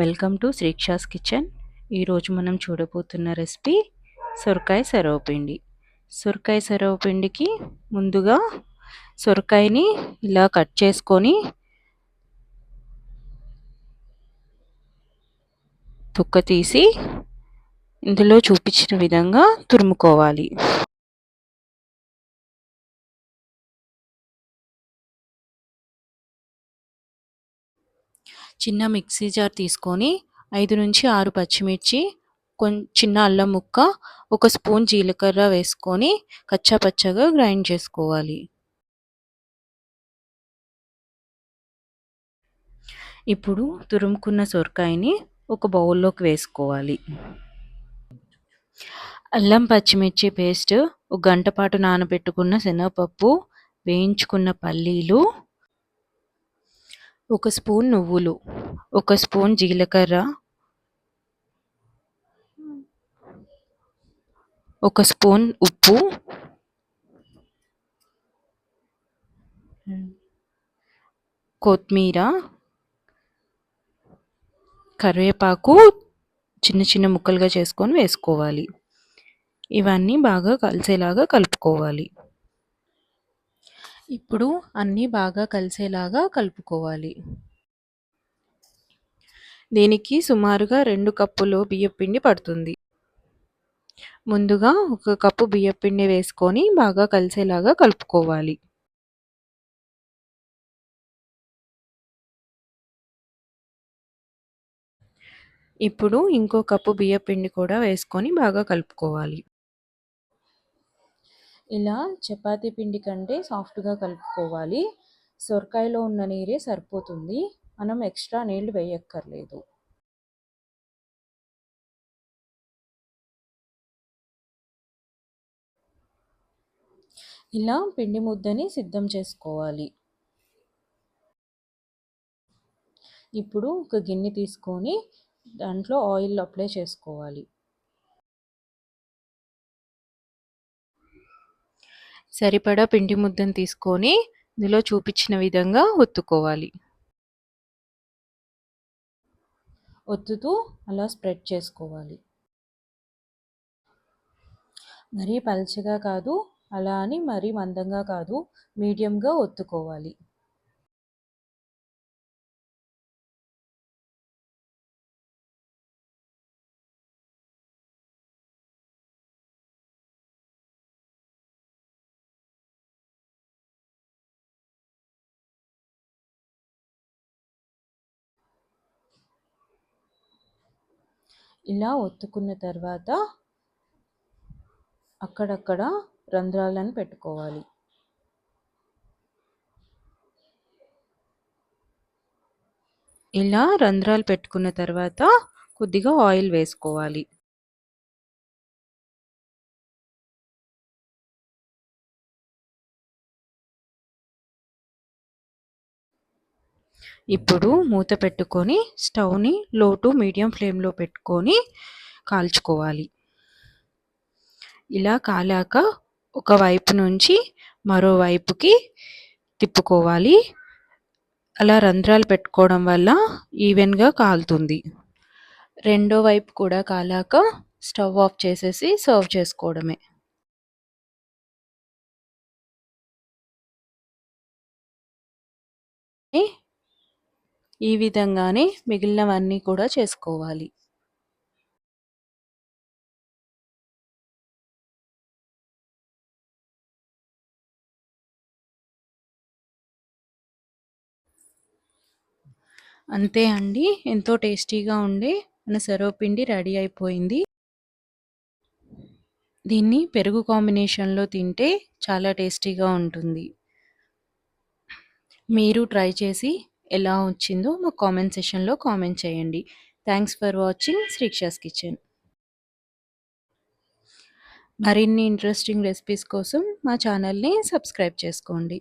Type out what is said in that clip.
Welcome to Srikshas kitchen. ఈరోజు మనం చూడబోతున్న recipe సొరకాయ సరవపిండి. సొరకాయ సరవపిండికి ముందుగా సొరకాయని ఇలా కట్ చేసుకొని తుక్క తీసి ఇందులో చూపించిన విధంగా తురుముకోవాలి. చిన్న మిక్సీ జార్ తీసుకొని ఐదు నుంచి ఆరు పచ్చిమిర్చి కొం చిన్న అల్లం ముక్క ఒక స్పూన్ జీలకర్ర వేసుకొని కచ్చా పచ్చగా గ్రైండ్ చేసుకోవాలి. ఇప్పుడు తురుముకున్న సొరకాయని ఒక బౌల్లోకి వేసుకోవాలి. అల్లం పచ్చిమిర్చి పేస్ట్ ఒక గంట పాటు నానబెట్టుకున్న శనగపప్పు వేయించుకున్న పల్లీలు ఒక స్పూన్ నువ్వులు ఒక స్పూన్ జీలకర్ర ఒక స్పూన్ ఉప్పు కొత్తిమీర కరివేపాకు చిన్న చిన్న ముక్కలుగా చేసుకొని వేసుకోవాలి. ఇవన్నీ బాగా కలిసేలాగా కలుపుకోవాలి. ఇప్పుడు అన్నీ బాగా కలిసేలాగా కలుపుకోవాలి. దీనికి సుమారుగా రెండు కప్పులు బియ్యపిండి పడుతుంది. ముందుగా ఒక కప్పు బియ్యపిండి వేసుకొని బాగా కలిసేలాగా కలుపుకోవాలి. ఇప్పుడు ఇంకో కప్పు బియ్యపిండి కూడా వేసుకొని బాగా కలుపుకోవాలి. ఇలా చపాతీ పిండి కంటే సాఫ్ట్గా కలుపుకోవాలి. సొరకాయలో ఉన్న నీరే సరిపోతుంది. మనం ఎక్స్ట్రా నీళ్ళు వేయక్కర్లేదు. ఇలా పిండి ముద్దని సిద్ధం చేసుకోవాలి. ఇప్పుడు ఒక గిన్నె తీసుకొని దాంట్లో ఆయిల్ అప్లై చేసుకోవాలి. సరిపడా పిండి ముద్దను తీసుకొని ఇందులో చూపించిన విధంగా ఒత్తుకోవాలి. ఒత్తుతూ అలా స్ప్రెడ్ చేసుకోవాలి. మరీ పల్చగా కాదు అలా అని మరీ మందంగా కాదు మీడియంగా ఒత్తుకోవాలి. ఇలా ఒత్తుకున్న తర్వాత అక్కడక్కడ రంధ్రాలను పెట్టుకోవాలి. ఇలా రంధ్రాలు పెట్టుకున్న తర్వాత కొద్దిగా ఆయిల్ వేసుకోవాలి. ఇప్పుడు మూత పెట్టుకొని స్టవ్ని లో టు మీడియం ఫ్లేమ్లో పెట్టుకొని కాల్చుకోవాలి. ఇలా కాలాక ఒక వైపు నుంచి మరోవైపుకి తిప్పుకోవాలి. అలా రంధ్రాలు పెట్టుకోవడం వల్ల ఈవెన్గా కాలుతుంది. రెండో వైపు కూడా కాలాక స్టవ్ ఆఫ్ చేసేసి సర్వ్ చేసుకోవడమే. ఈ విధంగానే మిగిలినవన్నీ కూడా చేసుకోవాలి. అంతే అండి. ఎంతో టేస్టీగా ఉండే మన సర్వపిండి రెడీ అయిపోయింది. దీన్ని పెరుగు కాంబినేషన్లో తింటే చాలా టేస్టీగా ఉంటుంది. మీరు ట్రై చేసి ఎలా వచ్చిందో మా కామెంట్ సెషన్లో కామెంట్ చేయండి. Thanks for watching Srikshas kitchen. మరిన్ని ఇంట్రెస్టింగ్ రెసిపీస్ కోసం మా ఛానల్ని సబ్స్క్రైబ్ చేసుకోండి.